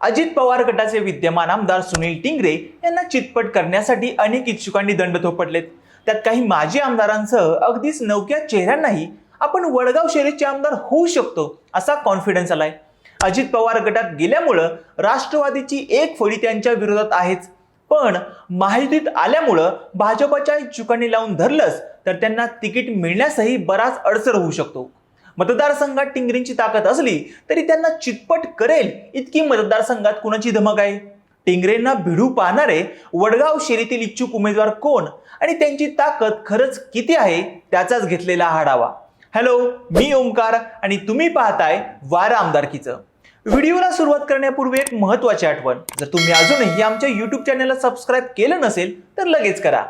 अजित पवार गटाचे विद्यमान आमदार सुनील टिंगरे यांना चितपट करण्यासाठी अनेक इच्छुकांनी दंड थोपटलेत. त्यात काही माजी आमदारांसह अगदीच नवक्या चेहऱ्यांनाही आपण वडगाव शहरीचे आमदार होऊ शकतो असा कॉन्फिडन्स आलाय. अजित पवार गटात गेल्यामुळं राष्ट्रवादीची एक फळी त्यांच्या विरोधात आहेच. पण माहितीत आल्यामुळं भाजपच्या इच्छुकांनी लावून धरलंच तर त्यांना तिकीट मिळण्यासही बराच अडसर होऊ शकतो. मतदारसंघात टिंगरींची ताकद असली तरी त्यांना चितपट करेल इतकी मतदारसंघात कुणाची धमक आहे? टिंगरेंना भिडू पाहणारे वडगाव शेरीतील इच्छुक उमेदवार कोण? आणि त्यांची ताकद खरंच किती आहे? त्याचाच घेतलेला आढावा हॅलो मी ओंकार आणि तुम्ही पाहताय वारा आमदारकीचं. व्हिडिओला सुरुवात करण्यापूर्वी एक महत्वाची आठवण. जर तुम्ही अजूनही आमच्या युट्यूब चॅनलला सबस्क्राईब केलं नसेल तर लगेच करा.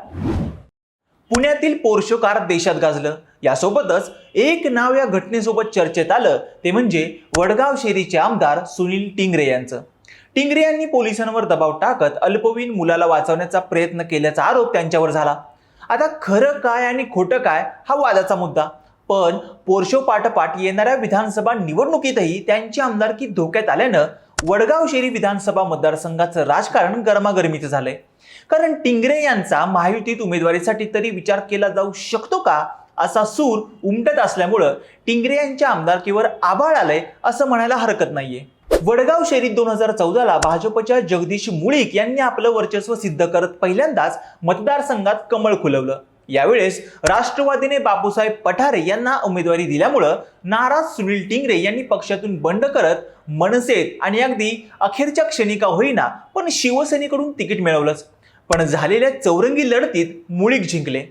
पुण्यातील पोर्शो कार देशात गाजलं. यासोबतच एक नाव या घटनेसोबत चर्चेत आलं ते म्हणजे वडगाव शेरीचे आमदार सुनील टिंगरे यांचं. टिंगरे यांनी पोलिसांवर दबाव टाकत अल्पवयीन मुलाला वाचवण्याचा प्रयत्न केल्याचा आरोप त्यांच्यावर झाला. आता खरं काय आणि खोटं काय हा वादाचा मुद्दा. पण पोर्शो पाठोपाठ येणाऱ्या विधानसभा निवडणुकीतही त्यांची आमदारकी धोक्यात आल्यानं वडगाव शेरी विधानसभा मतदारसंघाचं राजकारण गरमागरमीचं झालंय. कारण टिंगरे यांचा महायुतीत उमेदवारीसाठी तरी विचार केला जाऊ शकतो का? असा सूर उमटत असल्यामुळं टिंगरे यांच्या आमदारकीवर आभाळ आलंय असं म्हणायला हरकत नाहीये. वडगाव शहरीत दोन हजार चौदाला भाजपच्या जगदीश मुळीक यांनी आपलं वर्चस्व सिद्ध करत पहिल्यांदाच मतदारसंघात कमळ खुलवलं. यावेळेस राष्ट्रवादीने बापूसाहेब पठारे यांना उमेदवारी दिल्यामुळं नाराज सुनील टिंगरे यांनी पक्षातून बंड करत मनसेत आणि अगदी अखेरच्या क्षणी का होईना पण शिवसेनेकडून तिकीट मिळवलंच. पण झालेल्या चौरंगी लढतीत मुळीक जिंकले.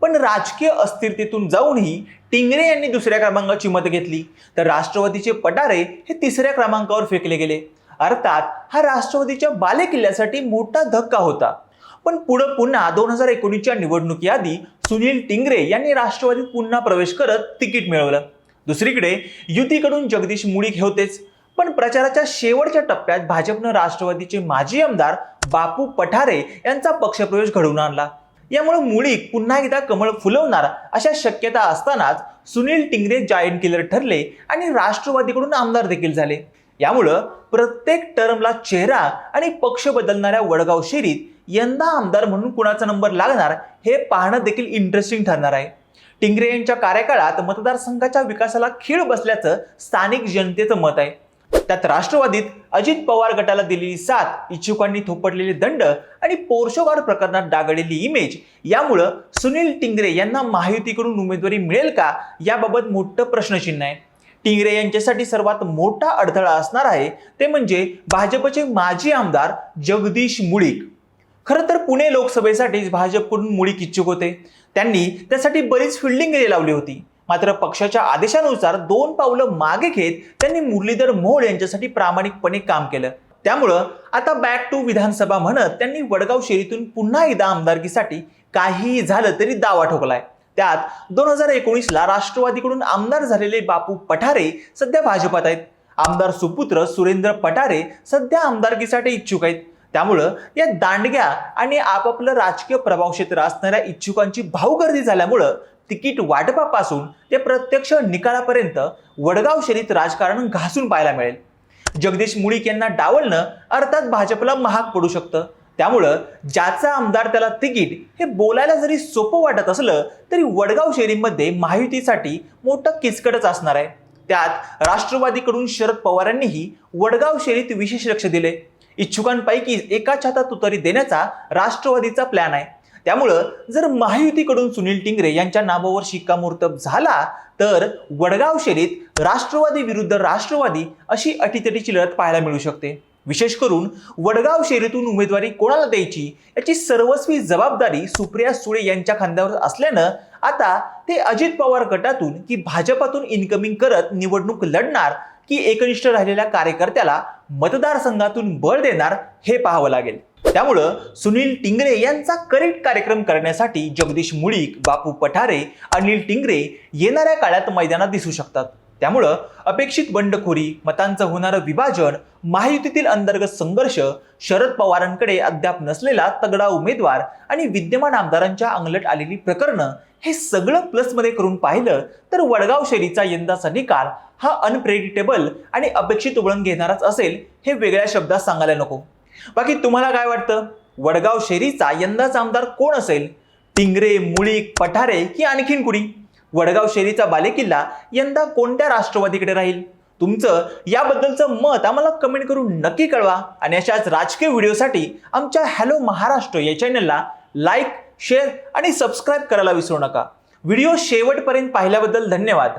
पण राजकीय अस्थिरतेतून जाऊनही टिंगरे यांनी दुसऱ्या क्रमांकाची मत घेतली. तर राष्ट्रवादीचे पटारे हे तिसऱ्या क्रमांकावर फेकले गेले. अर्थात हा राष्ट्रवादीच्या बालेकिल्ल्यासाठी मोठा धक्का होता. पण पुढं पुन्हा दोन हजार एकोणीसच्या निवडणुकीआधी सुनील टिंगरे यांनी राष्ट्रवादीत पुन्हा प्रवेश करत तिकीट मिळवलं. दुसरीकडे युतीकडून जगदीश मुळीक हे होतेच. पण प्रचाराच्या शेवटच्या टप्प्यात भाजपनं राष्ट्रवादीचे माजी आमदार बापू पठारे यांचा पक्षप्रवेश घडवून आणला. यामुळे मुळीक पुन्हा एकदा कमळ फुलवणार अशा शक्यता असतानाच सुनील टिंगरे जायंट किलर ठरले आणि राष्ट्रवादीकडून आमदार देखील झाले. यामुळं प्रत्येक टर्मला चेहरा आणि पक्ष बदलणाऱ्या वडगाव शेरीत यंदा आमदार म्हणून कुणाचा नंबर लागणार हे पाहणं देखील इंटरेस्टिंग ठरणार आहे. टिंगरे यांच्या कार्यकाळात मतदारसंघाच्या विकासाला खीळ बसल्याचं स्थानिक जनतेचं मत आहे. त्यात राष्ट्रवादीत अजित पवार गटाला दिलेली साथ इच्छुकांनी थोपटलेले दंड आणि पोर्शोगार प्रकरणात डागडलेली इमेज यामुळं सुनील टिंगरे यांना महायुतीकडून उमेदवारी मिळेल का याबाबत मोठं प्रश्नचिन्ह आहे. टिंगरे यांच्यासाठी सर्वात मोठा अडथळा असणार आहे ते म्हणजे भाजपचे माजी आमदार जगदीश मुळीक. खरं तर पुणे लोकसभेसाठीच भाजपकडून मुळीक इच्छुक होते. त्यांनी त्यासाठी बरीच फिल्डिंग लावली होती. मात्र पक्षाच्या आदेशानुसार दोन पावलं मागे घेत त्यांनी मुरलीधर मोहोळ यांच्यासाठी प्रामाणिकपणे काम केलं. त्यामुळं आता बॅक टू विधानसभा म्हणत त्यांनी वडगाव शेरीतून पुन्हा एकदा आमदारकीसाठी काहीही झालं तरी दावा ठोकलाय. त्यात दोन हजार एकोणीसला राष्ट्रवादीकडून आमदार झालेले बापू पठारे सध्या भाजपात आहेत. आमदार सुपुत्र सुरेंद्र पठारे सध्या आमदारकीसाठी इच्छुक आहेत. त्यामुळं या दांडग्या आणि आपापलं राजकीय प्रभाव क्षेत्र असणाऱ्या इच्छुकांची भाऊगर्दी झाल्यामुळं तिकीट वाटपापासून ते प्रत्यक्ष निकालापर्यंत वडगाव शरीत राजकारण घासून पाहायला मिळेल. जगदीश मुळीक यांना डावलणं अर्थात भाजपला महाग पडू शकतं. त्यामुळं ज्याचा आमदार त्याला तिकीट हे बोलायला जरी सोपं वाटत असलं तरी वडगाव शहरीमध्ये महायुतीसाठी मोठं किचकटच असणार आहे. त्यात राष्ट्रवादीकडून शरद पवारांनीही वडगाव शेरीत विशेष लक्ष दिले. इच्छुकांपैकी एका छातात उतारी देण्याचा राष्ट्रवादीचा प्लॅन आहे. त्यामुळं जर महायुतीकडून सुनील टिंगरे यांच्या नावावर शिक्कामोर्तब झाला तर वडगाव शेरीत राष्ट्रवादी विरुद्ध राष्ट्रवादी अशी अटीतटीची लढत पाहायला मिळू शकते. विशेष करून वडगाव शेरीतून उमेदवारी कोणाला द्यायची याची सर्वस्वी जबाबदारी सुप्रिया सुळे यांच्या खांद्यावर असल्यानं आता ते अजित पवार गटातून की भाजपातून इन्कमिंग करत निवडणूक लढणार की एकनिष्ठ राहिलेल्या कार्यकर्त्याला मतदारसंघातून बळ देणार हे पाहावं लागेल. त्यामुळं सुनील टिंगरे यांचा करेक्ट कार्यक्रम करण्यासाठी जगदीश मुळीक बापू पठारे अनिल टिंगरे येणाऱ्या काळात मैदानात दिसू शकतात. त्यामुळं अपेक्षित बंडखोरी मतांचं होणारं विभाजन महायुतीतील अंतर्गत संघर्ष शरद पवारांकडे अद्याप नसलेला तगडा उमेदवार आणि विद्यमान आमदारांच्या अंगलट आलेली प्रकरणं हे सगळं प्लसमध्ये करून पाहिलं तर वडगाव शैलीचा यंदाचा निकाल हा अनप्रेडिटेबल आणि अपेक्षित वळण घेणाराच असेल हे वेगळ्या शब्दात सांगायला नको. बाकी तुम्हाला काय वाटतं? वडगाव शेरीचा यंदाचा आमदार कोण असेल? टिंगरे मुळीक पठारे की आणखीन कुणी? वडगाव शेरीचा बालेकिल्ला यंदा कोणत्या राष्ट्रवादीकडे राहील? तुमचं याबद्दलचं मत आम्हाला कमेंट करून नक्की कळवा. आणि अशाच राजकीय व्हिडिओसाठी आमच्या हॅलो महाराष्ट्र या चॅनलला लाईक शेअर आणि सबस्क्राईब करायला विसरू नका. व्हिडिओ शेवटपर्यंत पाहिल्याबद्दल धन्यवाद.